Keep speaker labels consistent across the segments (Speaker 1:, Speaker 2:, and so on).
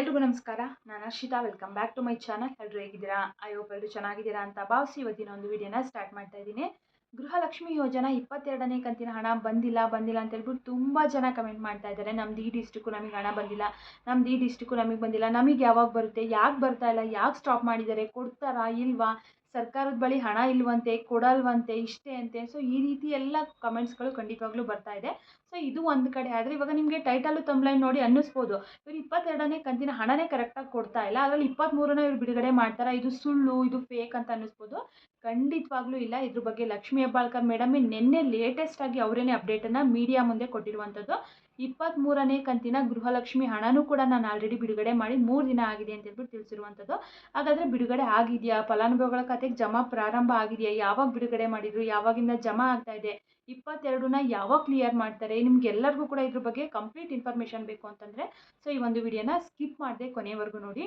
Speaker 1: ಎಲ್ರಿಗೂ ನಮಸ್ಕಾರ. ನಾನು Harshita welcome back to my channel ಎಲ್ಲರೂ ಹೇಗಿದ್ದೀರಾ? ಐ ಹೋಪ್ ಎಲ್ಲರೂ ಚೆನ್ನಾಗಿದ್ದೀರಾ ಅಂತ ಭಾವಿಸಿ ಇವತ್ತಿನ ಒಂದು ವಿಡಿಯೋನ ಸ್ಟಾರ್ಟ್ ಮಾಡ್ತಾ ಇದ್ದೀನಿ. ಗೃಹಲಕ್ಷ್ಮಿ ಯೋಜನಾ ಇಪ್ಪತ್ತೆರಡನೇ ಕಂತಿನ ಹಣ ಬಂದಿಲ್ಲ ಬಂದಿಲ್ಲ ಅಂತ ಹೇಳ್ಬಿಟ್ಟು ತುಂಬ ಜನ ಕಮೆಂಟ್ ಮಾಡ್ತಾ ಇದ್ದಾರೆ. ನಮ್ದು ಈ ಡಿಸ್ಟಿಕ್ಕು ನಮಗೆ ಹಣ ಬಂದಿಲ್ಲ, ನಮ್ದು ಈ ಡಿಸ್ಟಿಕ್ಕು ನಮಗೆ ಬಂದಿಲ್ಲ. ನಮಗೆ ಯಾವಾಗ ಬರುತ್ತೆ, ಯಾಕೆ ಬರ್ತಾ ಇಲ್ಲ, ಯಾಕೆ ಸ್ಟಾಪ್ ಮಾಡಿದ್ದಾರೆ, ಕೊಡ್ತಾರಾ, ಇಲ್ವಾ? ಸರ್ಕಾರದ ಬಳಿ ಹಣ ಇಲ್ವಂತೆ, ಕೊಡಲ್ವಂತೆ, ಇಷ್ಟೇ ಅಂತೆ. ಸೊ ಈ ರೀತಿ ಎಲ್ಲ ಕಮೆಂಟ್ಸ್ಗಳು ಖಂಡಿತವಾಗ್ಲೂ ಬರ್ತಾ ಇದೆ. ಸೊ ಇದು ಒಂದು ಕಡೆ. ಆದರೆ ಇವಾಗ ನಿಮಗೆ ಟೈಟಲು ತಂಬ್ಲೈನ್ ನೋಡಿ ಅನ್ನಿಸ್ಬೋದು. ಇವ್ರು ಇಪ್ಪತ್ತೆರಡನೇ ಕಂತಿನ ಹಣನೇ ಕರೆಕ್ಟಾಗಿ ಕೊಡ್ತಾ ಇಲ್ಲ. ಅದರಲ್ಲಿ ಇಪ್ಪತ್ತ್ಮೂರನೇ ಇವ್ರು ಬಿಡುಗಡೆ ಮಾಡ್ತಾರೆ? ಇದು ಸುಳ್ಳು, ಇದು ಫೇಕ್ ಅಂತ ಅನ್ನಿಸ್ಬೋದು. ಖಂಡಿತವಾಗ್ಲೂ ಇಲ್ಲ. ಇದ್ರ ಬಗ್ಗೆ ಲಕ್ಷ್ಮೀ ಹೆಬ್ಬಾಳ್ಕರ್ ಮೇಡಮ್ ನಿನ್ನೆ ಲೇಟೆಸ್ಟ್ ಆಗಿ ಅವರೇನೆ ಅಪ್ಡೇಟನ್ನು ಮೀಡಿಯಾ ಮುಂದೆ ಕೊಟ್ಟಿರುವಂಥದ್ದು ಇಪ್ಪತ್ತ್ಮೂರನೇ ಕಂತಿನ ಗೃಹಲಕ್ಷ್ಮಿ ಹಣನೂ ಕೂಡ ನಾನು ಆಲ್ರೆಡಿ ಬಿಡುಗಡೆ ಮಾಡಿ ಮೂರು ದಿನ ಆಗಿದೆ ಅಂತ ಹೇಳ್ಬಿಟ್ಟು ತಿಳಿಸಿರುವಂಥದ್ದು. ಹಾಗಾದರೆ ಬಿಡುಗಡೆ ಆಗಿದೆಯಾ? ಫಲಾನುಭವಿಗಳ ಖಾತೆಗೆ ಜಮಾ ಪ್ರಾರಂಭ ಆಗಿದೆಯಾ? ಯಾವಾಗ ಬಿಡುಗಡೆ ಮಾಡಿದ್ರು? ಯಾವಾಗಿಂದ ಜಮಾ ಆಗ್ತಾ ಇದೆ? ಇಪ್ಪತ್ತೆರಡನ್ನ ಯಾವಾಗ ಕ್ಲಿಯರ್ ಮಾಡ್ತಾರೆ? ನಿಮ್ಗೆಲ್ಲರಿಗೂ ಕೂಡ ಇದ್ರ ಬಗ್ಗೆ ಕಂಪ್ಲೀಟ್ ಇನ್ಫಾರ್ಮೇಷನ್ ಬೇಕು ಅಂತಂದರೆ ಸೊ ಈ ಒಂದು ವಿಡಿಯೋನ ಸ್ಕಿಪ್ ಮಾಡದೆ ಕೊನೆವರೆಗೂ ನೋಡಿ.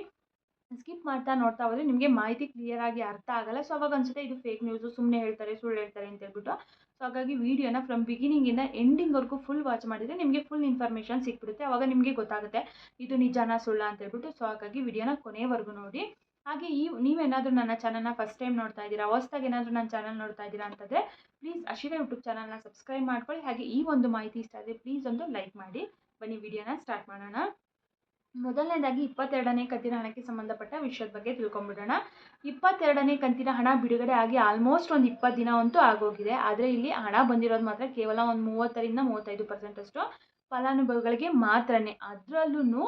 Speaker 1: ಸ್ಕಿಪ್ ಮಾಡ್ತಾ ನೋಡ್ತಾ ಹೋದ್ರೆ ನಿಮಗೆ ಮಾಹಿತಿ ಕ್ಲಿಯರ್ ಆಗಿ ಅರ್ಥ ಆಗಲ್ಲ. ಸೊ ಅವಾಗ ಅನ್ಸುತ್ತೆ ಇದು ಫೇಕ್ ನ್ಯೂಸು ಸುಮ್ಮನೆ ಹೇಳ್ತಾರೆ, ಸುಳ್ಳು ಹೇಳ್ತಾರೆ ಅಂತ ಹೇಳ್ಬಿಟ್ಟು. ಸೊ ಹಾಗಾಗಿ ವಿಡಿಯೋನ ಫ್ರಮ್ ಬಿಗಿನಿಂಗಿಂದ ಎಂಡಿಂಗ್ವರೆಗೂ ಫುಲ್ ವಾಚ್ ಮಾಡಿದರೆ ನಿಮಗೆ ಫುಲ್ ಇನ್ಫಾರ್ಮೇಷನ್ ಸಿಕ್ಬಿಡುತ್ತೆ. ಅವಾಗ ನಿಮಗೆ ಗೊತ್ತಾಗುತ್ತೆ ಇದು ನಿಜಾನ ಸುಳ್ಳ ಅಂತ ಹೇಳ್ಬಿಟ್ಟು. ಸೊ ಹಾಗಾಗಿ ವಿಡಿಯೋನ ಕೊನೆವರೆಗೂ ನೋಡಿ. ಹಾಗೆ ಈ ನೀವೇನಾದರೂ ನನ್ನ ಚಾನಲ್ನ ಫಸ್ಟ್ ಟೈಮ್ ನೋಡ್ತಾ ಇದ್ದೀರಾ, ಹೊಸ್ದಾಗಿ ಏನಾದರೂ ನನ್ನ ಚಾನಲ್ ನೋಡ್ತಾ ಇದ್ದೀರಾ ಅಂತಂದರೆ ಪ್ಲೀಸ್ ಅಶಿರ ಯೂಟ್ಯೂಬ್ ಚಾನಲ್ನ ಸಬ್ಸ್ಕ್ರೈಬ್ ಮಾಡ್ಕೊಳ್ಳಿ. ಹಾಗೆ ಈ ಒಂದು ಮಾಹಿತಿ ಇಷ್ಟ ಆದರೆ ಪ್ಲೀಸ್ ಒಂದು ಲೈಕ್ ಮಾಡಿ. ಬನ್ನಿ ವಿಡಿಯೋನ ಸ್ಟಾರ್ಟ್ ಮಾಡೋಣ. ಮೊದಲನೇದಾಗಿ ಇಪ್ಪತ್ತೆರಡನೇ ಕಂತಿನ ಹಣಕ್ಕೆ ಸಂಬಂಧಪಟ್ಟ ವಿಷಯದ ಬಗ್ಗೆ ತಿಳ್ಕೊಂಬಿಡೋಣ. ಇಪ್ಪತ್ತೆರಡನೇ ಕಂತಿನ ಹಣ ಬಿಡುಗಡೆ ಆಗಿ ಆಲ್ಮೋಸ್ಟ್ ಒಂದು ಇಪ್ಪತ್ತು ದಿನ ಅಂತೂ ಆಗೋಗಿದೆ. ಆದರೆ ಇಲ್ಲಿ ಹಣ ಬಂದಿರೋದು ಮಾತ್ರ ಕೇವಲ ಒಂದು ಮೂವತ್ತರಿಂದ ಮೂವತ್ತೈದು ಪರ್ಸೆಂಟಷ್ಟು ಫಲಾನುಭವಿಗಳಿಗೆ ಮಾತ್ರನೇ. ಅದರಲ್ಲೂ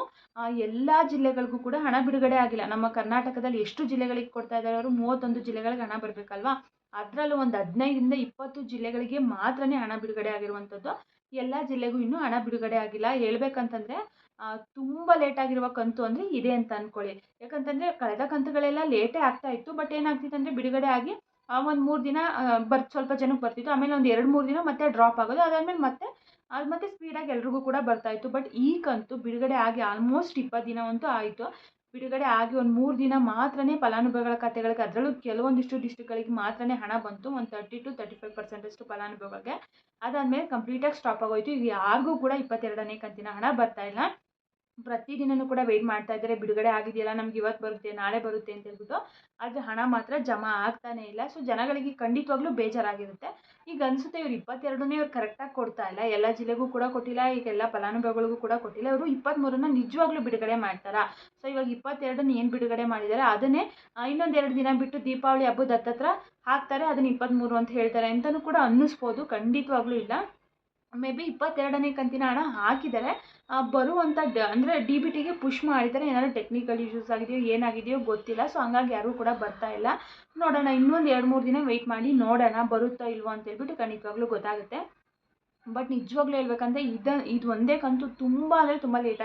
Speaker 1: ಎಲ್ಲ ಜಿಲ್ಲೆಗಳಿಗೂ ಕೂಡ ಹಣ ಬಿಡುಗಡೆ ಆಗಿಲ್ಲ. ನಮ್ಮ ಕರ್ನಾಟಕದಲ್ಲಿ ಎಷ್ಟು ಜಿಲ್ಲೆಗಳಿಗೆ ಕೊಡ್ತಾ ಇದ್ದಾರೆ ಅವರು? ಮೂವತ್ತೊಂದು ಜಿಲ್ಲೆಗಳಿಗೆ ಹಣ ಬರಬೇಕಲ್ವಾ? ಅದರಲ್ಲೂ ಒಂದು ಹದಿನೈದರಿಂದ ಇಪ್ಪತ್ತು ಜಿಲ್ಲೆಗಳಿಗೆ ಮಾತ್ರನೇ ಹಣ ಬಿಡುಗಡೆ ಆಗಿರುವಂಥದ್ದು. ಎಲ್ಲ ಜಿಲ್ಲೆಗೂ ಇನ್ನೂ ಹಣ ಬಿಡುಗಡೆ ಆಗಿಲ್ಲ. ಹೇಳ್ಬೇಕಂತಂದರೆ ತುಂಬ ಲೇಟ್ ಆಗಿರುವ ಕಂತು ಅಂದರೆ ಇದೆ ಅಂತ ಅಂದ್ಕೊಳ್ಳಿ ಯಾಕಂತಂದರೆ ಕಳೆದ ಕಂತುಗಳೆಲ್ಲ ಲೇಟೇ ಆಗ್ತಾ ಇತ್ತು ಬಟ್ ಏನಾಗ್ತಿತ್ತು ಅಂದರೆ ಬಿಡುಗಡೆ ಆಗಿ ಒಂದು ಮೂರು ದಿನ ಬರ್, ಸ್ವಲ್ಪ ಜನಕ್ಕೆ ಬರ್ತಿತ್ತು. ಆಮೇಲೆ ಒಂದು ಎರಡು ಮೂರು ದಿನ ಮತ್ತೆ ಡ್ರಾಪ್ ಆಗೋದು. ಅದಾದಮೇಲೆ ಮತ್ತೆ, ಅದು ಮತ್ತೆ ಸ್ಪೀಡಾಗಿ ಎಲ್ರಿಗೂ ಕೂಡ ಬರ್ತಾ ಇತ್ತು. ಬಟ್ ಈ ಕಂತು ಬಿಡುಗಡೆ ಆಗಿ ಆಲ್ಮೋಸ್ಟ್ ಇಪ್ಪತ್ತು ದಿನ ಅಂತೂ ಆಯಿತು. ಬಿಡುಗಡೆ ಆಗಿ ಒಂದು ಮೂರು ದಿನ ಮಾತ್ರನೇ ಫಲಾನುಭವಿಗಳ ಖಾತೆಗಳಿಗೆ, ಅದರಲ್ಲೂ ಕೆಲವೊಂದಿಷ್ಟು ಡಿಸ್ಟ್ರಿಕ್ಗಳಿಗೆ ಮಾತ್ರನೇ ಹಣ ಬಂತು. ಒಂದು ತರ್ಟಿ ಟು ತರ್ಟಿ ಫೈವ್ ಪರ್ಸೆಂಟಷ್ಟು ಫಲಾನುಭವಿಗಳಿಗೆ. ಅದಾದಮೇಲೆ ಕಂಪ್ಲೀಟಾಗಿ ಸ್ಟಾಪ್ ಆಗೋಯ್ತು. ಈಗ ಯಾರಿಗೂ ಕೂಡ ಇಪ್ಪತ್ತೆರಡನೇ ಕಂತಿನ ಹಣ ಬರ್ತಾ ಇಲ್ಲ. ಪ್ರತಿದಿನವೂ ಕೂಡ ವೆಯ್ಟ್ ಮಾಡ್ತಾ ಇದ್ದಾರೆ. ಬಿಡುಗಡೆ ಆಗಿದೆಯಲ್ಲ, ನಮ್ಗೆ ಇವತ್ತು ಬರುತ್ತೆ, ನಾಳೆ ಬರುತ್ತೆ ಅಂತ ಹೇಳ್ಬಿಟ್ಟು. ಆದರೆ ಹಣ ಮಾತ್ರ ಜಮಾ ಆಗ್ತಾನೇ ಇಲ್ಲ. ಸೊ ಜನಗಳಿಗೆ ಖಂಡಿತವಾಗ್ಲೂ ಬೇಜಾರಾಗಿರುತ್ತೆ. ಈಗ ಅನಿಸುತ್ತೆ ಇವ್ರು ಇಪ್ಪತ್ತೆರಡನೇ ಇವ್ರು ಕರೆಕ್ಟಾಗಿ ಕೊಡ್ತಾ ಇಲ್ಲ. ಎಲ್ಲ ಜಿಲ್ಲೆಗೂ ಕೂಡ ಕೊಟ್ಟಿಲ್ಲ, ಈಗ ಎಲ್ಲ ಫಲಾನುಭವಿಗಳಿಗೂ ಕೂಡ ಕೊಟ್ಟಿಲ್ಲ. ಇವರು ಇಪ್ಪತ್ತ್ಮೂರನ್ನ ನಿಜವಾಗ್ಲೂ ಬಿಡುಗಡೆ ಮಾಡ್ತಾರಾ? ಸೊ ಇವಾಗ ಇಪ್ಪತ್ತೆರಡನ್ನ ಏನು ಬಿಡುಗಡೆ ಮಾಡಿದ್ದಾರೆ ಅದನ್ನೇ ಇನ್ನೊಂದೆರಡು ದಿನ ಬಿಟ್ಟು ದೀಪಾವಳಿ ಹಬ್ಬದ ಹತ್ತತ್ರ ಹಾಕ್ತಾರೆ. ಅದನ್ನು ಇಪ್ಪತ್ತ್ಮೂರು ಅಂತ ಹೇಳ್ತಾರೆ. ಅಂತಲೂ ಕೂಡ ಅನ್ನಿಸ್ಬೋದು. ಖಂಡಿತವಾಗ್ಲೂ ಇಲ್ಲ. ಮೇ ಬಿ ಇಪ್ಪತ್ತೆರಡನೇ ಕಂತಿನ ಹಣ ಹಾಕಿದ್ದಾರೆ. ಬರುವಂಥ ಡ, ಅಂದರೆ ಡಿ ಬಿ ಟಿಗೆ ಪುಷ್ ಮಾಡಿದ್ದಾರೆ ಏನಾದರೂ ಟೆಕ್ನಿಕಲ್ ಇಶ್ಯೂಸ್ ಆಗಿದೆಯೋ, ಏನಾಗಿದೆಯೋ ಗೊತ್ತಿಲ್ಲ. ಸೊ ಹಂಗಾಗಿ ಯಾರೂ ಕೂಡ ಬರ್ತಾ ಇಲ್ಲ. ನೋಡೋಣ, ಇನ್ನೊಂದು ಎರಡು ಮೂರು ದಿನ ವೆಯ್ಟ್ ಮಾಡಿ ನೋಡೋಣ ಬರುತ್ತಾ ಇಲ್ವೋ ಅಂತ ಹೇಳ್ಬಿಟ್ಟು ಖಂಡಿತವಾಗ್ಲೂ ಗೊತ್ತಾಗುತ್ತೆ. ಬಟ್ ನಿಜವಾಗ್ಲೂ ಹೇಳ್ಬೇಕಂದ್ರೆ ಇದು ಇದು ಒಂದೇ ಕಂತು ತುಂಬ ಅಂದರೆ ತುಂಬ ಲೇಟ್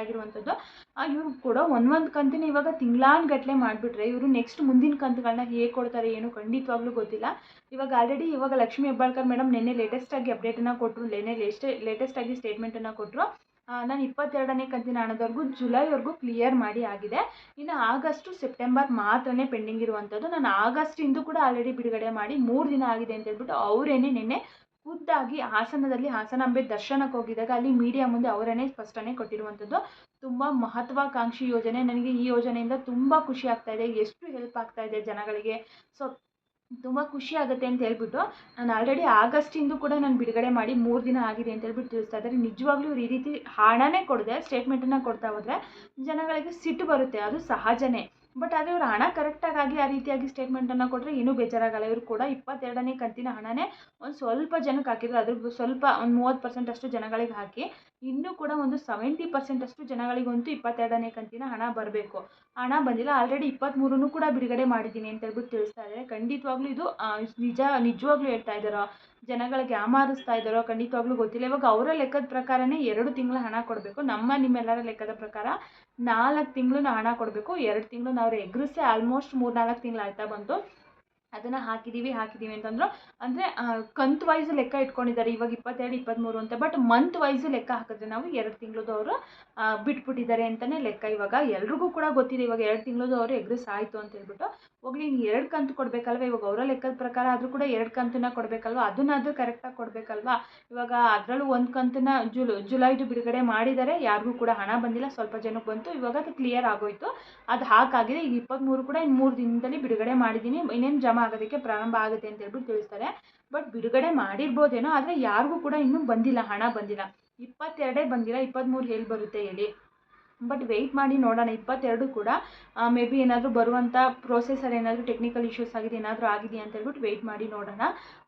Speaker 1: ಇವ್ರು ಕೂಡ ಒಂದೊಂದು ಕಂತಿನ ಇವಾಗ ತಿಂಗಳಾನ್ಗಟ್ಲೆ ಮಾಡಿಬಿಟ್ರೆ ಇವರು ನೆಕ್ಸ್ಟ್ ಮುಂದಿನ ಕಂತುಗಳನ್ನ ಹೇಗೆ ಕೊಡ್ತಾರೆ ಏನು ಖಂಡಿತವಾಗ್ಲೂ ಗೊತ್ತಿಲ್ಲ. ಇವಾಗ ಆಲ್ರೆಡಿ ಇವಾಗ ಲಕ್ಷ್ಮೀ ಹೆಬ್ಬಾಳ್ಕರ್ ಮೇಡಮ್ ನಿನ್ನೆ ಲೇಟೆಸ್ಟಾಗಿ ಅಪ್ಡೇಟನ್ನು ಕೊಟ್ಟರು ನೆನ್ನೆ ಲೇಟೆ ಲೇಟೆಸ್ಟಾಗಿ ಸ್ಟೇಟ್ಮೆಂಟನ್ನು ಕೊಟ್ಟರು ನಾನು ಇಪ್ಪತ್ತೆರಡನೇ ಕಂತಿನ ಹಣದವರೆಗೂ ಜುಲೈವರೆಗೂ ಕ್ಲಿಯರ್ ಮಾಡಿ ಆಗಿದೆ. ಇನ್ನು ಆಗಸ್ಟು, ಸೆಪ್ಟೆಂಬರ್ ಮಾತ್ರನೇ ಪೆಂಡಿಂಗ್ ಇರುವಂಥದ್ದು ನಾನು ಆಗಸ್ಟಿಂದು ಕೂಡ ಆಲ್ರೆಡಿ ಬಿಡುಗಡೆ ಮಾಡಿ ಮೂರು ದಿನ ಆಗಿದೆ ಅಂತ ಹೇಳ್ಬಿಟ್ಟು ಅವರೇನೆ ನಿನ್ನೆ ಖುದ್ದಾಗಿ ಹಾಸನದಲ್ಲಿ ಹಾಸನಾಂಬೆ ದರ್ಶನಕ್ಕೆ ಹೋಗಿದ್ದಾಗ ಅಲ್ಲಿ ಮೀಡಿಯಾ ಮುಂದೆ ಅವರನ್ನೇ ಸ್ಪಷ್ಟನೆ ಕೊಟ್ಟಿರುವಂಥದ್ದು. ತುಂಬ ಮಹತ್ವಾಕಾಂಕ್ಷಿ ಯೋಜನೆ. ನನಗೆ ಈ ಯೋಜನೆಯಿಂದ ತುಂಬ ಖುಷಿ ಆಗ್ತಾ ಇದೆ. ಎಷ್ಟು ಹೆಲ್ಪ್ ಆಗ್ತಾ ಇದೆ ಜನಗಳಿಗೆ. ಸೊ ತುಂಬ ಖುಷಿ ಆಗುತ್ತೆ ಅಂತ ಹೇಳ್ಬಿಟ್ಟು ನಾನು ಆಲ್ರೆಡಿ ಆಗಸ್ಟಿಂದು ಕೂಡ ನಾನು ಬಿಡುಗಡೆ ಮಾಡಿ ಮೂರು ದಿನ ಆಗಿದೆ ಅಂತ ಹೇಳ್ಬಿಟ್ಟು ತಿಳಿಸ್ತಾ ಇದ್ದಾರೆ. ನಿಜವಾಗ್ಲೂ ಈ ರೀತಿ ಹಣನೇ ಕೊಡದೆ ಸ್ಟೇಟ್ಮೆಂಟನ್ನು ಕೊಡ್ತಾ ಹೋದರೆ ಜನಗಳಿಗೆ ಸಿಟ್ಟು ಬರುತ್ತೆ. ಅದು ಸಹಜನೇ. ಬಟ್ ಆದರೆ ಇವ್ರು ಹಣ ಕರೆಕ್ಟಾಗಿ ಆ ರೀತಿಯಾಗಿ ಸ್ಟೇಟ್ಮೆಂಟನ್ನು ಕೊಟ್ಟರೆ ಏನೂ ಬೇಜಾರಾಗಲ್ಲ. ಇವರು ಕೂಡ ಇಪ್ಪತ್ತೆರಡನೇ ಕಂತಿನ ಹಣನೇ ಒಂದು ಸ್ವಲ್ಪ ಜನಕ್ಕೆ ಹಾಕಿದ್ರು. ಅದ್ರ ಸ್ವಲ್ಪ ಒಂದು ಮೂವತ್ತು ಪರ್ಸೆಂಟ್ ಅಷ್ಟು ಜನಗಳಿಗೆ ಹಾಕಿ ಇನ್ನೂ ಕೂಡ ಒಂದು ಸೆವೆಂಟಿ ಪರ್ಸೆಂಟ್ ಅಷ್ಟು ಜನಗಳಿಗಂತೂ ಇಪ್ಪತ್ತೆರಡನೇ ಕಂತಿನ ಹಣ ಬರಬೇಕು. ಹಣ ಬಂದಿಲ್ಲ. ಆಲ್ರೆಡಿ ಇಪ್ಪತ್ತ್ಮೂರನ್ನು ಕೂಡ ಬಿಡುಗಡೆ ಮಾಡಿದ್ದೀನಿ ಅಂತ ಹೇಳ್ಬಿಟ್ಟು ತಿಳಿಸ್ತಾ ಇದ್ದಾರೆ ಖಂಡಿತವಾಗ್ಲೂ ಇದು ನಿಜ, ನಿಜವಾಗ್ಲೂ ಹೇಳ್ತಾ ಇದ್ದಾರೋ ಜನಗಳಿಗೆ ಯಾಮಾರಿಸ್ತಾ ಇದ್ದಾರೋ ಖಂಡಿತವಾಗ್ಲೂ ಗೊತ್ತಿಲ್ಲ. ಇವಾಗ ಅವರ ಲೆಕ್ಕದ ಪ್ರಕಾರನೇ ಎರಡು ತಿಂಗಳ ಹಣ ಕೊಡಬೇಕು. ನಮ್ಮ ನಿಮ್ಮೆಲ್ಲರ ಲೆಕ್ಕದ ಪ್ರಕಾರ ನಾಲ್ಕು ತಿಂಗಳು ಹಣ ಕೊಡಬೇಕು. ಎರಡು ತಿಂಗಳು ನಾವು ಎಗ್ರಿಸೇ ಆಲ್ಮೋಸ್ಟ್ ಮೂರು ನಾಲ್ಕು ತಿಂಗಳು ಆಯ್ತಾ ಬಂತು. ಅದನ್ನು ಹಾಕಿದ್ದೀವಿ ಹಾಕಿದ್ದೀವಿ ಅಂತಂದ್ರು. ಅಂದರೆ ಕಂತ್ ವೈಸ್ ಲೆಕ್ಕ ಇಟ್ಕೊಂಡಿದ್ದಾರೆ. ಇವಾಗ ಇಪ್ಪತ್ತೆರಡು ಇಪ್ಪತ್ತ್ಮೂರು ಅಂತ. ಬಟ್ ಮಂತ್ ವೈಸ್ ಲೆಕ್ಕ ಹಾಕಿದ್ರೆ ನಾವು ಎರಡು ತಿಂಗಳದ್ದು ಅವರು ಬಿಟ್ಬಿಟ್ಟಿದ್ದಾರೆ ಅಂತಲೇ ಲೆಕ್ಕ ಇವಾಗ. ಎಲ್ರಿಗೂ ಕೂಡ ಗೊತ್ತಿದೆ. ಇವಾಗ ಎರಡು ತಿಂಗಳದ್ದು ಅವರು ಎಗ್ರೆಸ್ ಆಯಿತು ಅಂತ ಹೇಳ್ಬಿಟ್ಟು. ಹೋಗ್ಲಿ, ನೀನು ಎರಡು ಕಂತು ಕೊಡಬೇಕಲ್ವ? ಇವಾಗ ಅವರ ಲೆಕ್ಕದ ಪ್ರಕಾರ ಆದರೂ ಕೂಡ ಎರಡು ಕಂತನ್ನ ಕೊಡಬೇಕಲ್ವ? ಅದನ್ನಾದರೂ ಕರೆಕ್ಟಾಗಿ ಕೊಡಬೇಕಲ್ವಾ? ಇವಾಗ ಅದರಲ್ಲೂ ಒಂದು ಕಂತನ್ನ ಜುಲ್, ಜುಲೈದು ಬಿಡುಗಡೆ ಮಾಡಿದ್ದಾರೆ ಯಾರಿಗೂ ಕೂಡ ಹಣ ಬಂದಿಲ್ಲ. ಸ್ವಲ್ಪ ಜನಕ್ಕೆ ಬಂತು. ಇವಾಗ ಅದು ಕ್ಲಿಯರ್ ಆಗೋಯ್ತು. ಅದು ಹಾಕಾಗಿದೆ ಈಗ ಇಪ್ಪತ್ತ್ಮೂರು ಕೂಡ ಇನ್ನು ಮೂರು ದಿನದಲ್ಲಿ ಬಿಡುಗಡೆ ಮಾಡಿದ್ದೀನಿ. ಇನ್ನೇನು ಜಮಾ ಆಗೋದಕ್ಕೆ ಪ್ರಾರಂಭ ಆಗುತ್ತೆ ಅಂತ ಹೇಳ್ಬಿಟ್ಟು ತಿಳಿಸ್ತಾರೆ. ಬಟ್ ಬಿಡುಗಡೆ ಮಾಡಿರ್ಬೋದೇನೋ, ಆದರೆ ಯಾರಿಗೂ ಕೂಡ ಇನ್ನೂ ಬಂದಿಲ್ಲ, ಹಣ ಬಂದಿಲ್ಲ. ಇಪ್ಪತ್ತೆರಡೇ ಬಂದಿಲ್ಲ. ಇಪ್ಪತ್ತ್ಮೂರು ಎಲ್ಲಿ ಬರುತ್ತೆ ಹೇಳಿ? ಬಟ್ ವೆಯ್ಟ್ ಮಾಡಿ ನೋಡೋಣ. ಇಪ್ಪತ್ತೆರಡು ಕೂಡ ಮೇ ಬಿ ಏನಾದರೂ ಬರುವಂಥ ಪ್ರೊಸೆಸರ್ ಏನಾದರೂ ಟೆಕ್ನಿಕಲ್ ಇಶ್ಯೂಸ್ ಆಗಿದೆ ಏನಾದರೂ ಆಗಿದೆಯಾ ಅಂತ ಹೇಳ್ಬಿಟ್ಟು ವೆಯ್ಟ್ ಮಾಡಿ ನೋಡೋಣ.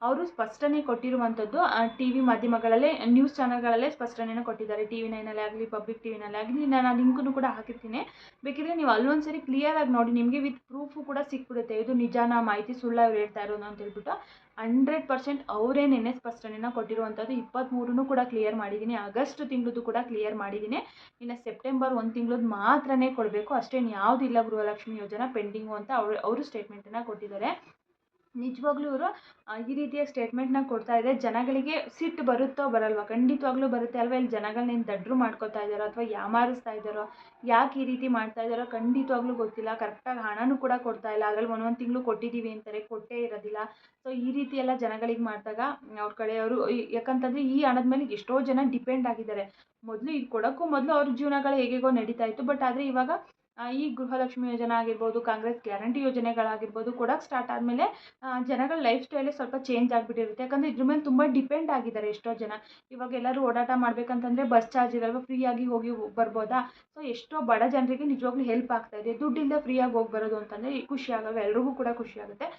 Speaker 1: ಅವರು ಸ್ಪಷ್ಟನೆ ಕೊಟ್ಟಿರುವಂಥದ್ದು ಟಿ ವಿ ಮಾಧ್ಯಮಗಳಲ್ಲೇ ನ್ಯೂಸ್ ಚಾನಲ್ಗಳಲ್ಲೇ ಸ್ಪಷ್ಟನೆಯನ್ನು ಕೊಟ್ಟಿದ್ದಾರೆ. ಟಿ ವಿ ನೈನಲ್ಲೇ ಆಗಲಿ ಪಬ್ಲಿಕ್ ಟಿ ವಿನಲ್ಲಿ ಆಗಲಿ, ನಾನು ಆ ಲಿಂಕನ್ನು ಕೂಡ ಹಾಕಿರ್ತೀನಿ. ಬೇಕಿದ್ರೆ ನೀವು ಅಲ್ಲೊಂದು ಸರಿ ಕ್ಲಿಯರಾಗಿ ನೋಡಿ. ನಿಮಗೆ ವಿತ್ ಪ್ರೂಫು ಕೂಡ ಸಿಕ್ಬಿಡುತ್ತೆ. ಇದು ನಿಜಾನ ಮಾಹಿತಿ ಸುಳ್ಳು ಅವ್ರು ಹೇಳ್ತಾ ಇರೋದು ಅಂತ ಹೇಳ್ಬಿಟ್ಟು. ಹಂಡ್ರೆಡ್ ಪರ್ಸೆಂಟ್ ಅವರೇ ನಿನ್ನೆ ಸ್ಪಷ್ಟನೆಯನ್ನು ಕೊಟ್ಟಿರುವಂಥದ್ದು ಇಪ್ಪತ್ತ್ಮೂರನ್ನು ಕೂಡ ಕ್ಲಿಯರ್ ಮಾಡಿದ್ದೀನಿ ಆಗಸ್ಟ್ ತಿಂಗಳದ್ದು ಕೂಡ ಕ್ಲಿಯರ್ ಮಾಡಿದ್ದೀನಿ ಇನ್ನು ಸೆಪ್ಟೆಂಬರ್ ಒಂದು ತಿಂಗಳದ್ದು ಮಾತ್ರನೇ ಕೊಡಬೇಕು. ಅಷ್ಟೇನು ಯಾವುದಿಲ್ಲ ಗೃಹಲಕ್ಷ್ಮಿ ಯೋಜನೆ ಪೆಂಡಿಂಗು ಅಂತ ಅವರು ಅವರು ಸ್ಟೇಟ್ಮೆಂಟನ್ನು ಕೊಟ್ಟಿದ್ದಾರೆ. ನಿಜವಾಗ್ಲೂ ಇವರು ಈ ರೀತಿಯ ಸ್ಟೇಟ್ಮೆಂಟ್ನ ಕೊಡ್ತಾ ಇದೆ ಜನಗಳಿಗೆ ಸಿಟ್ಟು ಬರುತ್ತೋ ಬರಲ್ವಾ, ಖಂಡಿತವಾಗ್ಲೂ ಬರುತ್ತೆ ಅಲ್ವಾ? ಇಲ್ಲಿ ಜನಗಳನ್ನೇನು ದಡ್ರು ಮಾಡ್ಕೊತಾ ಇದ್ದಾರೋ ಅಥವಾ ಯಾಮಾರಿಸ್ತಾ ಇದ್ದಾರೋ, ಯಾಕೆ ಈ ರೀತಿ ಮಾಡ್ತಾ ಇದ್ದಾರೋ ಖಂಡಿತವಾಗ್ಲೂ ಗೊತ್ತಿಲ್ಲ. ಕರೆಕ್ಟಾಗಿ ಹಣನೂ ಕೂಡ ಕೊಡ್ತಾ ಇಲ್ಲ. ಅದರಲ್ಲಿ ಒಂದೊಂದು ತಿಂಗಳು ಕೊಟ್ಟಿದ್ದೀವಿ ಅಂತಾರೆ, ಕೊಟ್ಟೇ ಇರೋದಿಲ್ಲ. ಸೊ ಈ ರೀತಿ ಎಲ್ಲ ಜನಗಳಿಗೆ ಮಾಡಿದಾಗ ಅವ್ರ ಕಡೆಯವರು ಯಾಕಂತಂದರೆ ಈ ಹಣದ ಮೇಲೆ ಎಷ್ಟೋ ಜನ ಡಿಪೆಂಡ್ ಆಗಿದ್ದಾರೆ. ಮೊದಲು ಇದು ಕೊಡೋಕ್ಕೂ ಮೊದಲು ಅವ್ರ ಜೀವನಗಳು ಹೇಗೆಗೋ ನಡೀತಾ ಇತ್ತು. ಬಟ್ ಆದರೆ ಇವಾಗ ಈ ಗೃಹಲಕ್ಷ್ಮಿ ಯೋಜನೆ ಆಗಿರ್ಬೋದು, ಕಾಂಗ್ರೆಸ್ ಗ್ಯಾರಂಟಿ ಯೋಜನೆಗಳಾಗಿರ್ಬೋದು ಕೊಡಕ್ಕೆ ಸ್ಟಾರ್ಟ್ ಆದಮೇಲೆ ಜನಗಳ ಲೈಫ್ ಸ್ಟೈಲೇ ಸ್ವಲ್ಪ ಚೇಂಜ್ ಆಗಿಬಿಟ್ಟಿರುತ್ತೆ. ಯಾಕಂದರೆ ಇದ್ರ ಮೇಲೆ ತುಂಬ ಡಿಪೆಂಡ್ ಆಗಿದ್ದಾರೆ ಎಷ್ಟೋ ಜನ. ಇವಾಗ ಎಲ್ಲರೂ ಓಡಾಟ ಮಾಡಬೇಕಂತಂದ್ರೆ ಬಸ್ ಚಾರ್ಜ್ ಇರಲ್ವ ಫ್ರೀಯಾಗಿ ಹೋಗಿ ಬರ್ಬೋದಾ? ಸೊ ಎಷ್ಟೋ ಬಡ ಜನರಿಗೆ ನಿಜವಾಗ್ಲೂ ಹೆಲ್ಪ್ ಆಗ್ತಾ ಇದೆ. ದುಡ್ಡಿಲ್ಲದೆ ಫ್ರೀಯಾಗಿ ಹೋಗಿ ಬರೋದು ಅಂತಂದರೆ ಖುಷಿ ಆಗಲ್ವ ಎಲ್ರಿಗೂ ಕೂಡ ಖುಷಿ ಆಗುತ್ತೆ.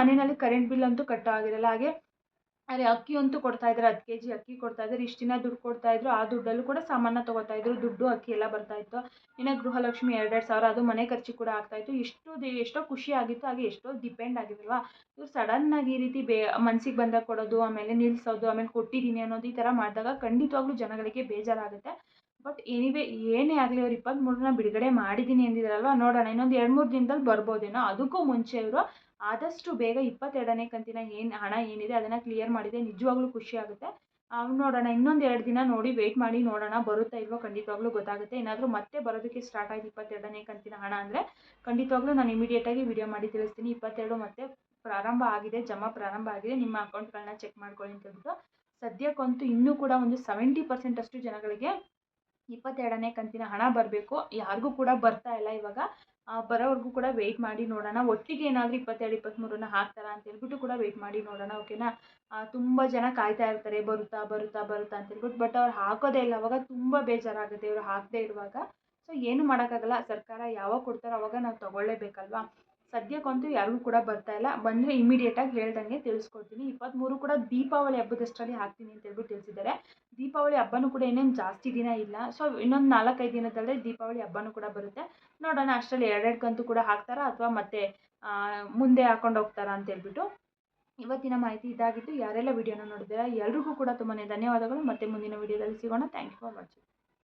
Speaker 1: ಮನೆಯಲ್ಲಿ ಕರೆಂಟ್ ಬಿಲ್ ಅಂತೂ ಕಟ್ಟೋ ಆಗಿರಲ್ಲ ಹಾಗೆ ಅರೆ ಅಕ್ಕಿ ಅಂತೂ ಕೊಡ್ತಾ ಇದ್ದಾರೆ ಹತ್ತು ಕೆ ಜಿ ಅಕ್ಕಿ ಕೊಡ್ತಾ ಇದ್ದಾರೆ ಇಷ್ಟು ದಿನ ದುಡ್ಡು ಕೊಡ್ತಾ ಇದ್ರು, ಆ ದುಡ್ಡಲ್ಲೂ ಕೂಡ ಸಾಮಾನು ತಗೋತಾ ಇದ್ರು, ದುಡ್ಡು, ಅಕ್ಕಿ ಎಲ್ಲ ಬರ್ತಾ ಇತ್ತು. ಇನ್ನು ಗೃಹಲಕ್ಷ್ಮಿ ಎರಡೆರಡು ಸಾವಿರ, ಅದು ಮನೆ ಖರ್ಚಿಗೆ ಕೂಡ ಆಗ್ತಾ ಇತ್ತು. ಎಷ್ಟು ಎಷ್ಟೋ ಖುಷಿ ಆಗಿತ್ತು, ಹಾಗೆ ಎಷ್ಟೋ ಡಿಪೆಂಡ್ ಆಗಿದಲ್ವಾ ಇವ್ರು ಸಡನ್ನಾಗಿ ಈ ರೀತಿ ಬೇ, ಮನ್ಸಿಗೆ ಬಂದಾಗ ಕೊಡೋದು, ಆಮೇಲೆ ನಿಲ್ಲಿಸೋದು ಆಮೇಲೆ ಕೊಟ್ಟಿದ್ದೀನಿ ಅನ್ನೋದು ಈ ಥರ ಮಾಡಿದಾಗ ಖಂಡಿತವಾಗ್ಲೂ ಜನಗಳಿಗೆ ಬೇಜಾರಾಗುತ್ತೆ. ಬಟ್ ಎನಿವೇ ಏನೇ ಆಗಲಿ ಅವ್ರು ಇಪ್ಪತ್ತ್ಮೂರನ್ನ ಬಿಡುಗಡೆ ಮಾಡಿದ್ದೀನಿ ಅಂದಿದ್ದಾರಲ್ವ ನೋಡೋಣ, ಇನ್ನೊಂದು ಎರಡು ಮೂರು ದಿನದಲ್ಲಿ ಬರ್ಬೋದೇನೋ, ಅದಕ್ಕೂ ಮುಂಚೆ ಇವರು ಆದಷ್ಟು ಬೇಗ ಇಪ್ಪತ್ತೆರಡನೇ ಕಂತಿನ ಏನು ಹಣ ಏನಿದೆ ಅದನ್ನು ಕ್ಲಿಯರ್ ಮಾಡಿದೆ ನಿಜವಾಗ್ಲೂ ಖುಷಿ ಆಗುತ್ತೆ. ನೋಡೋಣ, ಇನ್ನೊಂದು ಎರಡು ದಿನ ನೋಡಿ ವೆಯ್ಟ್ ಮಾಡಿ ನೋಡೋಣ, ಬರುತ್ತಾ ಇಲ್ವೋ ಖಂಡಿತವಾಗ್ಲೂ ಗೊತ್ತಾಗುತ್ತೆ. ಏನಾದರೂ ಮತ್ತೆ ಬರೋದಕ್ಕೆ ಸ್ಟಾರ್ಟ್ ಆಯ್ತು ಇಪ್ಪತ್ತೆರಡನೇ ಕಂತಿನ ಹಣ ಅಂದರೆ ಖಂಡಿತವಾಗ್ಲೂ ನಾನು ಇಮಿಡಿಯೇಟಾಗಿ ವಿಡಿಯೋ ಮಾಡಿ ತಿಳಿಸ್ತೀನಿ. ಇಪ್ಪತ್ತೆರಡು ಮತ್ತೆ ಪ್ರಾರಂಭ ಆಗಿದೆ, ಜಮಾ ಪ್ರಾರಂಭ ಆಗಿದೆ. ನಿಮ್ಮ ಅಕೌಂಟ್ಗಳನ್ನ ಚೆಕ್ ಮಾಡ್ಕೊಳ್ಳಿ ಅಂತ ಹೇಳ್ಬಿಟ್ಟು. ಸದ್ಯಕ್ಕಂತೂ ಇನ್ನೂ ಕೂಡ ಒಂದು ಸೆವೆಂಟಿ ಪರ್ಸೆಂಟಷ್ಟು ಜನಗಳಿಗೆ ಇಪ್ಪತ್ತೆರಡನೇ ಕಂತಿನ ಹಣ ಬರಬೇಕು. ಯಾರಿಗೂ ಕೂಡ ಬರ್ತಾ ಇಲ್ಲ ಇವಾಗ. ಬರೋವರೆಗೂ ಕೂಡ ವೆಯ್ಟ್ ಮಾಡಿ ನೋಡೋಣ. ಒಟ್ಟಿಗೆ ಏನಾದರೂ ಇಪ್ಪತ್ತೆರಡು ಇಪ್ಪತ್ತ್ಮೂರನ್ನು ಹಾಕ್ತಾರಾ ಅಂತ ಹೇಳ್ಬಿಟ್ಟು ಕೂಡ ವೆಯ್ಟ್ ಮಾಡಿ ನೋಡೋಣ ಓಕೆನಾ ತುಂಬ ಜನ ಕಾಯ್ತಾ ಇರ್ತಾರೆ, ಬರುತ್ತಾ ಬರುತ್ತಾ ಬರುತ್ತಾ ಅಂತ ಹೇಳ್ಬಿಟ್ಟು ಬಟ್ ಅವ್ರು ಹಾಕೋದೇ ಇಲ್ಲ. ಅವಾಗ ತುಂಬ ಬೇಜಾರಾಗುತ್ತೆ. ಇವರು ಹಾಕದೇ ಇರುವಾಗ. ಸೊ ಏನು ಮಾಡೋಕ್ಕಾಗಲ್ಲ. ಸರ್ಕಾರ ಯಾವಾಗ ಕೊಡ್ತಾರೋ ಅವಾಗ ನಾವು ತೊಗೊಳ್ಳೇಬೇಕಲ್ವಾ? ಸದ್ಯಕ್ಕಂತೂ ಯಾರಿಗೂ ಕೂಡ ಬರ್ತಾ ಇಲ್ಲ. ಬಂದರೆ ಇಮಿಡಿಯೇಟಾಗಿ ಹೇಳ್ದಂಗೆ ತಿಳಿಸ್ಕೊಡ್ತೀನಿ. ಇಪ್ಪತ್ತ್ಮೂರು ಕೂಡ ದೀಪಾವಳಿ ಹಬ್ಬದಷ್ಟರಲ್ಲಿ ಹಾಕ್ತೀನಿ ಅಂತ ಹೇಳ್ಬಿಟ್ಟು ತಿಳಿಸಿದ್ದಾರೆ. ದೀಪಾವಳಿ ಹಬ್ಬನೂ ಕೂಡ ಇನ್ನೇನು ಜಾಸ್ತಿ ದಿನ ಇಲ್ಲ. ಸೊ ಇನ್ನೊಂದು ನಾಲ್ಕೈದು ದಿನದಲ್ಲೇ ದೀಪಾವಳಿ ಹಬ್ಬನೂ ಕೂಡ ಬರುತ್ತೆ. ನೋಡೋಣ, ಅಷ್ಟರಲ್ಲಿ ಎರಡೆರಡು ಕಂತು ಕೂಡ ಹಾಕ್ತಾರಾ ಅಥವಾ ಮತ್ತೆ ಮುಂದೆ ಹಾಕೊಂಡು ಹೋಗ್ತಾರಾ ಅಂತ ಹೇಳ್ಬಿಟ್ಟು. ಇವತ್ತಿನ ಮಾಹಿತಿ ಇದಾಗಿತ್ತು ಯಾರೆಲ್ಲ ವಿಡಿಯೋನ ನೋಡಿದ್ದೀರಾ ಎಲ್ರಿಗೂ ಕೂಡ ತುಂಬಾ ಧನ್ಯವಾದಗಳು. ಮತ್ತೆ ಮುಂದಿನ ವಿಡಿಯೋದಲ್ಲಿ ಸಿಗೋಣ. Thank you for watching